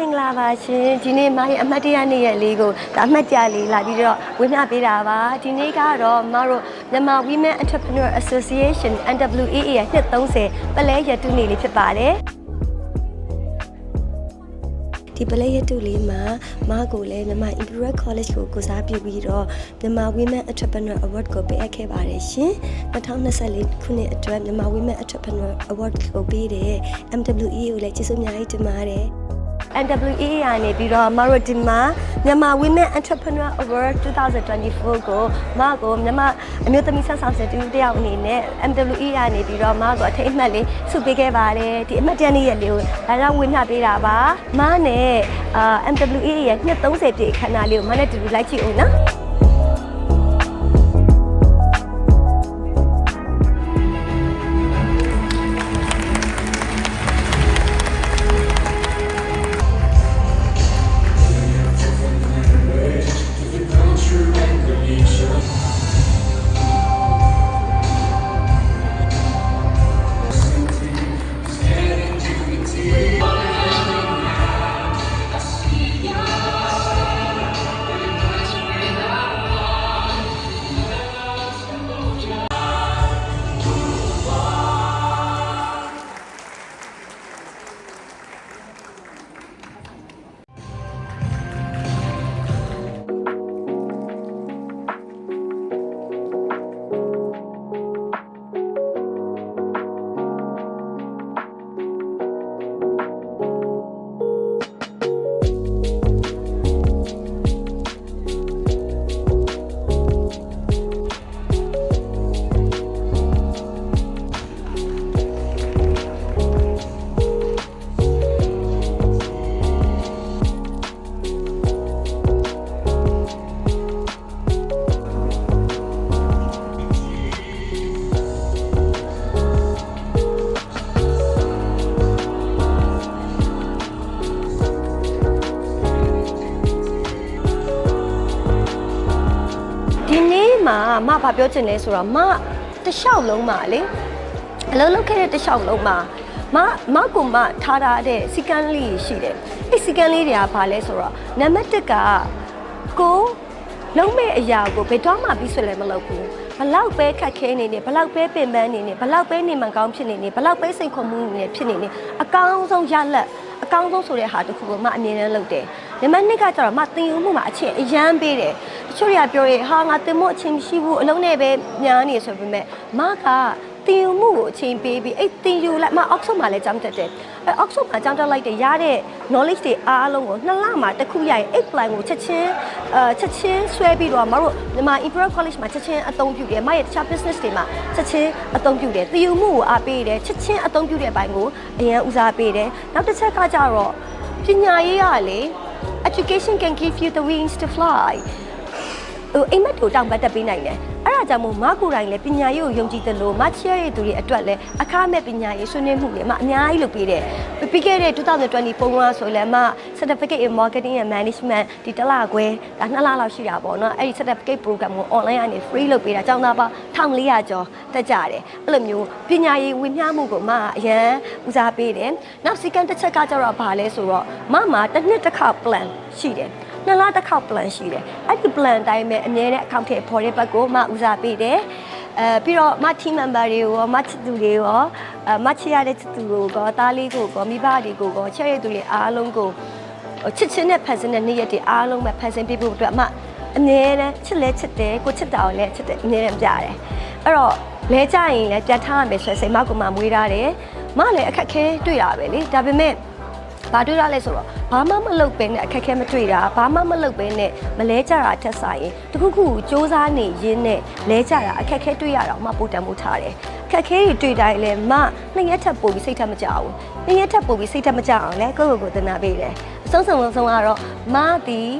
မင်္ဂလာပါရှင်ဒီနေ့မရဲ့အမှတ်တရနေ့ရက်လေးကိုဒါအမှတ်တရလေးလာပြီးတော့ဝေမျှပေးတာပါဒီနေ့ကတော့မတို့မြန်မာ Women Entrepreneur Association NWEA ရဲ့နှစ်30ပလဲရတုနေ့လေးဖြစ်ပါတယ်ဒီပလဲရတုလေးမှာမကိုလည်းမြန်မာ Imperial College ကိုကိုစားပြုပြီးတော့မြန်မာ Women Entrepreneur Award ကိုပေးအပ်ခဲ့ပါတယ်ရှင်2024ခုနှစ်အတွက်မြန်မာ Women Entrepreneur Award ကိုပေးတဲ့ MWEA ကိုလည်းကျေးဇူးအများကြီးတင်ပါတယ် NWEA ကနေပြီးတော့မတို့ဒီမှာမြန်မာ Women Entrepreneur Award 2024ကိုမကိုမြန်မာအမျိုးသမီးဆက်ဆောင်စတူတယောက်အနေနဲ့ MWEA ကနေပြီးတော့မကိုအထိတ်အမှတ်လေးဆုပေးခဲ့ပါတယ်ဒီအမှတ်တရနေ့ရက်လေးကိုဒါကြောင့်ဝေမျှပေးတာပါမနဲ့အာ MWEA ရဲ့နှစ်30ပြည့်အခမ်းအနားလေးကိုမနဲ့တူတူလိုက်ကြည့်အောင်နော် မှာမဘာပြောချင်လဲဆိုတော့မတစ်လျှောက်လုံးမှာလေအလုံးလုံးခဲ့တဲ့တစ်လျှောက်လုံးမှာမမကူမထားထားတဲ့စီကန်းလေးရှိတယ်အဲ့စီကန်းလေးတွေကဘာလဲဆိုတော့နံပါတ်1ကကိုလုံးမဲ့အရာကိုဘယ်တော့မှပြီးဆွလည်းမလုပ်ဘူးဘလောက်ပဲခက်ခဲနေနေဘလောက်ပဲပင်ပန်းနေနေဘလောက်ပဲနေမှန်ကောင်းဖြစ်နေနေဘလောက်ပဲစိတ်ခုံမှုနေဖြစ်နေနေအကောင်းဆုံးရလက်အကောင်းဆုံးဆိုတဲ့ဟာတစ်ခုကိုမအမြင်နဲ့လုပ်တယ်နံပါတ်2ကကျတော့မသင်ယူမှုမှာအချင်းအရန်ပေးတယ် တချို့တွေကပြောရဲဟာငါသင်မှုအချင်းမရှိဘူးအလုံးနဲ့ပဲညားနေဆိုပေမဲ့မကတင်ယူမှုကိုအချိန်ပေးပြီးအဲ့တင်ယူလိုက်မ Oxford မှာလည်းကြောင်းတက်တယ်အဲ့ Oxford မှာကြောင်းတက်လိုက်တဲ့ရတဲ့ knowledge တွေအားလုံးကိုနှစ်လမှာတစ်ခုရရင်8 plan ကိုချက်ချင်းအဲချက်ချင်းဆွဲပြီးတော့မတို့မြန်မာ Imperial College မှာချက်ချင်းအသုံးပြုတယ်မရဲ့တခြား business တွေမှာချက်ချင်းအသုံးပြုတယ်တင်ယူမှုကိုအားပေးတယ်ချက်ချင်းအသုံးပြုတဲ့အပိုင်းကိုအရင်ဦးစားပေးတယ်နောက်တစ်ချက်ကကြတော့ပညာရေးရလေ education can give you the wings to fly ဟိုအိမ်မက်ကိုတောင်ပတ်တက်ပေးနိုင်တယ်အဲ့ဒါကြောင့်မို့မကူတိုင်းလည်းပညာရေးကိုယုံကြည်တယ်လို့မချရရဲ့သူတွေအတွက်လည်းအခမဲ့ပညာရေးဆွေးနွေးမှုတွေမအများကြီးလုပ်ပေးတယ်ပြီးခဲ့တဲ့2020ပုံကဆိုလည်းမ certificate in marketing and management ဒီတစ်လခွဲဒါနှစ်လလောက်ရှိတာပေါ့နော်အဲ့ဒီ certificate program ကို online ကနေ free လုပ်ပေးတာကျောင်းသားပါ1400ကျော်တက်ကြတယ်အဲ့လိုမျိုးပညာရေးဝင်မျှမှုကိုမအရန်ဦးစားပေးတယ်နောက် second တစ်ချက်ကကျတော့ဘာလဲဆိုတော့မမှာတစ်နှစ်တစ်ခါ plan ရှိတယ် နှစ်လတစ်ခေါက် plan ရှိတယ်အဲ့ဒီ plan အတိုင်းပဲအမြဲတမ်းအကောင့်ထဲပေါ်တဲ့ဘက်ကိုမဦးစားပေးတယ်အဲပြီးတော့မ team member တွေကိုရောမချစ်သူတွေရောအဲမချစ်ရတဲ့ချစ်သူကိုရောသားလေးကိုရောမိဘတွေကိုရောချစ်ရတဲ့သူတွေအားလုံးကိုချစ်ချင်းနဲ့ဖန်ဆင်းတဲ့နေ့ရက်တွေအားလုံးပဲဖန်ဆင်းပေးဖို့အတွက်အမအမြဲတမ်းချစ်လဲချစ်တယ်ကိုချစ်တာကိုလည်းချစ်တယ်အမြဲတမ်းပြတယ်အဲ့တော့လဲကြရင်လည်းပြတ်ထားရမယ်ဆိုရင်စိတ်မကူမမွေးထားတယ်မလည်းအခက်ခဲတွေ့တာပဲလေဒါပေမဲ့ ဘာတွေ့ရလဲဆိုတော့ဘာမှမလုပ်ပဲနဲ့အခက်အခဲမတွေ့တာဘာမှမလုပ်ပဲနဲ့မလဲကြတာထက်ဆိုင်ရင်တခုခုကိုစူးစမ်းနေရင်းနဲ့လဲကြတာအခက်အခဲတွေ့ရတာမှပိုတန်ဖို့ထားတယ်အခက်အခဲတွေတွေ့တိုင်းလဲမနှစ်ရက်ထပ်ပို့ပြီးစိတ်ထက်မကြဘူးနှစ်ရက်ထပ်ပို့ပြီးစိတ်ထက်မကြအောင်လဲကိုယ့်ကိုယ်ကိုသနာပေးတယ်အဆုံးစုံဆုံးကတော့မသည်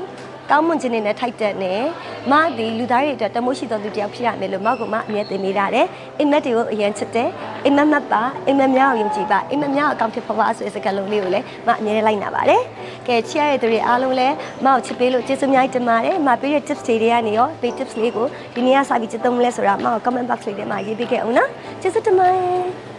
ကောင်းမွန်ခြင်းနဲ့ထိုက်တဲ့နဲ့မဒီလူသားတွေအတွက်တမိုးရှိတော်သူတယောက်ဖြစ်ရမယ်လို့မောက်ကအမြဲတင်နေရတယ်အိမ်မက်တွေကိုအရင်ချစ်တယ်အိမ်မက်မတ်ပါအိမ်မက်များကိုယုံကြည်ပါအိမ်မက်များကိုအကောင့်ဖြစ်ဖွားဖွားဆိုတဲ့စကားလုံးလေးကိုလည်းမအမြဲလိုက်နာပါတယ်ကဲချစ်ရတဲ့သူတွေအားလုံးလည်းမအောင်ချစ်ပေးလို့ကျေးဇူးအများကြီးတင်ပါတယ်မပေးတဲ့ tips တွေကနေရောပေး tips လေးကိုဒီနေ့ကစပြီးချစ်သုံးလဲဆိုတာမအောင် comment box လေးထဲမှာရေးပေးခဲ့အောင်နော်ကျေးဇူးတင်ပါတယ်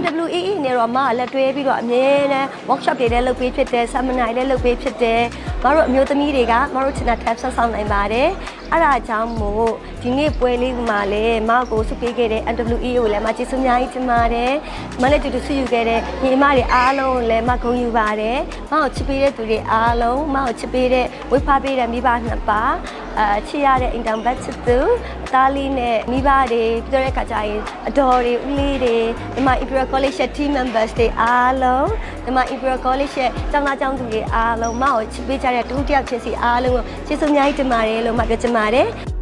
MWEE နဲ့တော့မကလက်တွဲပြီးတော့အမြဲတမ်း workshop တွေလည်းလုပ်ပေးဖြစ်တယ် seminar တွေလည်းလုပ်ပေးဖြစ်တယ်မတို့အမျိုးသမီးတွေကမတို့ချင်တဲ့ tab ဆက်ဆောင်နိုင်ပါတယ်အဲ့ဒါကြောင့်မို့ ဒီနေ့ပွဲလေးမှာလည်းမကိုစုပေးခဲ့တဲ့ MWEE ကိုလည်းမကျေးဇူးအများကြီးတင်ပါတယ်မလည်းတူတူဆုယူခဲ့တဲ့ညီမတွေအားလုံးကိုလည်းမဂုဏ်ယူပါတယ်မကိုချစ်ပေးတဲ့သူတွေအားလုံးမကိုချစ်ပေးတဲ့ဝိဖားပေးတဲ့မိဘနှစ်ပါးအချစ်ရတဲ့အိမ်တောင်ဘက်ချစ်သူတားလေးနဲ့မိဘတွေပြောတဲ့ခါကျရင်အတော်တွေဦးလေးတွေဒီမှာ Imperial College ရဲ့ team members တွေအားလုံးဒီမှာ Imperial College ရဲ့ကျောင်းသားကျောင်းသူတွေအားလုံးမကိုချစ်ပေးကြတဲ့တူတယောက်ချင်းစီအားလုံးကိုကျေးဇူးအများကြီးတင်ပါတယ်လို့မှပြောချင်ပါတယ်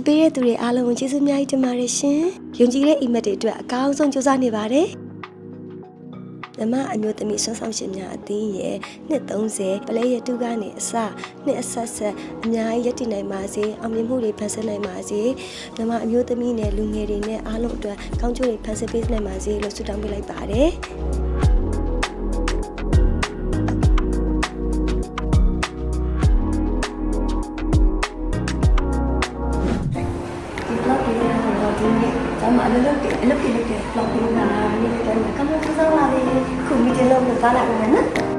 ချစ်ပေးတဲ့သူတွေအားလုံးကိုကျေးဇူးအများကြီးတင်ပါတယ်ရှင်။ယုံကြည်တဲ့ email တွေအတွက်အကောင်းဆုံးကြိုးစားနေပါတယ်။ဓမ္မအမျိုးသမီးဆွမ်းဆောင်ရှင်များအသင်းရဲ့နှစ်30ပလဲရတုကနေအစနှစ်အဆက်ဆက်အများကြီးရည်တည်နိုင်ပါစေအောင်မြင်မှုတွေဖန်ဆင်းနိုင်ပါစေဓမ္မအမျိုးသမီးနဲ့လူငယ်တွေနဲ့အားလုံးအတွက်ကောင်းကျိုးတွေဖန်ဆင်းပေးနိုင်ပါစေလို့ဆုတောင်းပေးလိုက်ပါတယ် လုပ်လုပ်တယ်အလုပ်တွေလုပ်တယ် blog လေးကနေ့တိုင်းကမှစစောလာတယ်ခုမီတင်လို့ပါလာမယ်နော်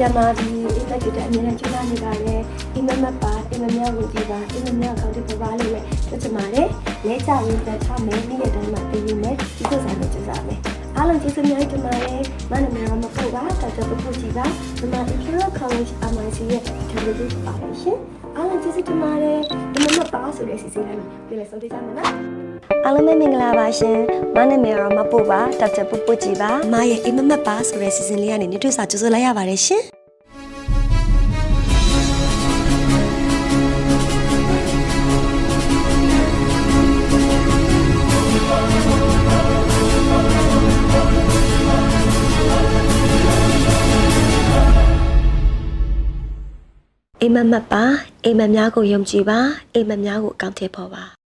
ပြီးဆိုတော့ပြန်လာပြီးအိမ်မက်တွေအမြဲတမ်းကြိုးစားနေပါလေအိမ်မက်မက်ပါအိမ်မက်များဝင်ကြည့်ပါအိမ်မက်များကောင်းတဲ့ပပါလေးနဲ့တွေ့ချင်ပါတယ်လဲချရင်တက်ထားမယ်နေ့ရက်တိုင်းမှာတည်ရမယ်ဒီလိုစားနေကြစားမယ်အားလုံးကျေးဇူးများတင်ပါတယ်မနမေရမပုတ်ပါတော်တော်ပုတ်ကြည့်ပါဒီမှာ Imperial College MIC ရဲ့ television ပါပါရှင် ဆိုတဲ့စီစဉ်လေးပြန်လည်ဆုံးဖြတ်ကြမယ်နော်အားလုံးပဲမင်္ဂလာပါရှင်မနမေရမပုတ်ပါတော်တော်ပုတ်ပုတ်ကြည့်ပါမရဲ့အိမ်မမက်ပါဆိုတဲ့စီစဉ်လေးကနေနေတွေ့စာကြိုးစားလိုက်ရပါတယ်ရှင် အိမ်မက်မက်ပါအိမ်မက်များကိုယုံကြည်ပါအိမ်မက်များကိုအကောင့်ထည့်ဖို့ပါ